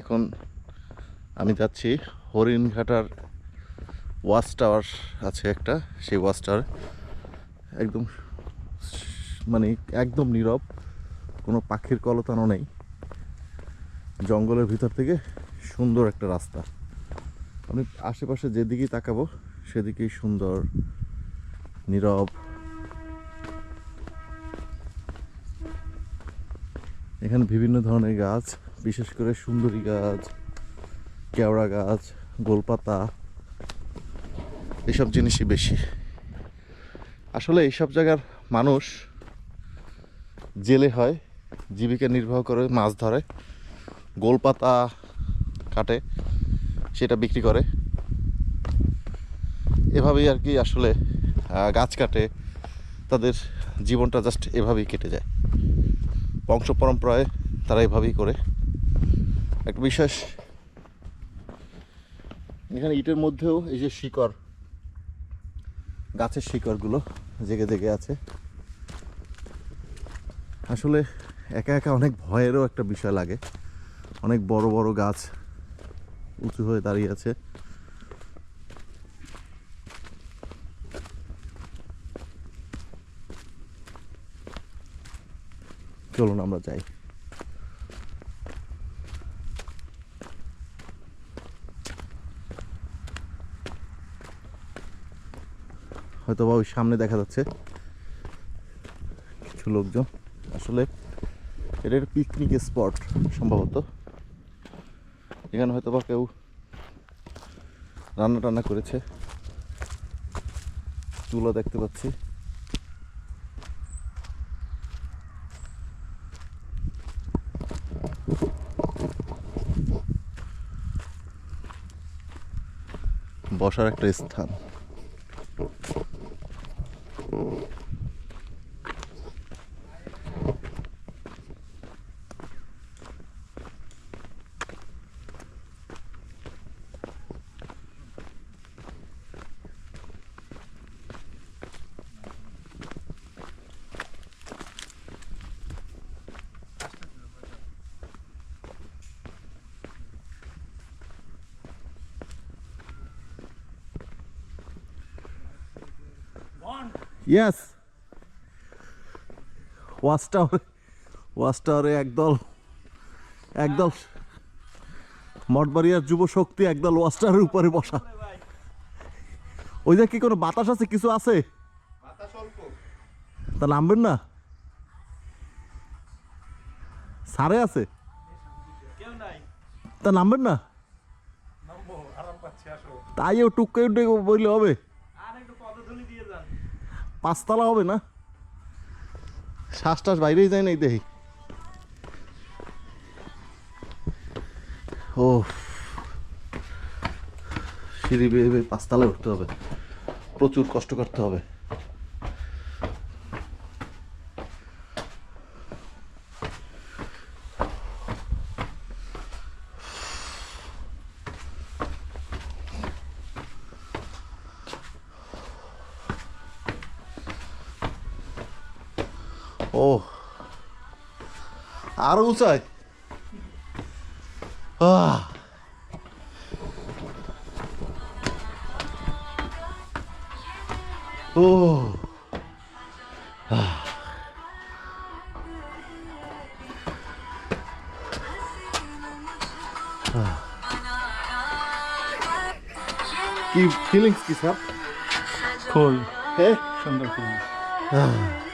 এখন আমি যাচ্ছি হরিণঘাটার ওয়াচ টাওয়ার আছে একটা, সেই ওয়াচ টাওয়ার। একদম মানে একদম নীরব, কোনো পাখির কলতানো নেই। জঙ্গলের ভিতর থেকে সুন্দর একটা রাস্তা। আমি আশেপাশে যেদিকেই তাকাবো, সেদিকেই সুন্দর, নীরব। এখানে বিভিন্ন ধরনের গাছ বিশেষ করে সুন্দরী গাছ, কেওড়া গাছ, গোলপাতা, এসব জিনিসই বেশি। আসলে এইসব জায়গার মানুষ জেলে হয়, জীবিকা নির্বাহ করে, মাছ ধরে, গোলপাতা কাটে, সেটা বিক্রি করে। এভাবেই আর কি আসলে গাছ কাটে, তাদের জীবনটা জাস্ট এভাবেই কেটে যায়। বংশ পরম্পরায় তারা এভাবেই করে। একটা বিশেষ এখানে ইটের মধ্যেও এই যে শিকড়, গাছের শিকড়গুলো জেগে জেগে আছে। আসলে একা একা অনেক ভয়েরও একটা বিষয় লাগে। অনেক বড় বড় গাছ উঁচু হয়ে দাঁড়িয়ে আছে। চলুন আমরা যাই। হয়তো বা ওই সামনে দেখা যাচ্ছে। কিছু লোকজন। আসলে এটা একটা পিকনিক স্পট সম্ভবত। এখানে হয়তো বা কেউ রান্না টান্না করেছে। চুলা দেখতে পাচ্ছি। বসার একটা স্থান। Oh. Yes watch tower watch টাওয়ারে একদল একদল মঠবাড়িয়ার যুব শক্তি একদল ওয়াচ টাওয়ারের উপরে বসা। ওই যে কি কোনো বাতাস আছে? কিছু আছে? তা নামবেন না? সারে আছে? তা নামবেন না? তাই টুককে উঠে বললে হবে। পাঁচতলা হবে না? শ্বাস টাস বাইরেই যায় নাই দেখি। ও সিঁড়ি বেয়ে বেয়ে পাঁচতলায় উঠতে হবে। প্রচুর কষ্ট করতে হবে। ও আরও উঁচাই আহ ও আহ। আহ। কি ফিলিংস কি স্যার ফুল হ্যাঁ সুন্দর ফুল আহ।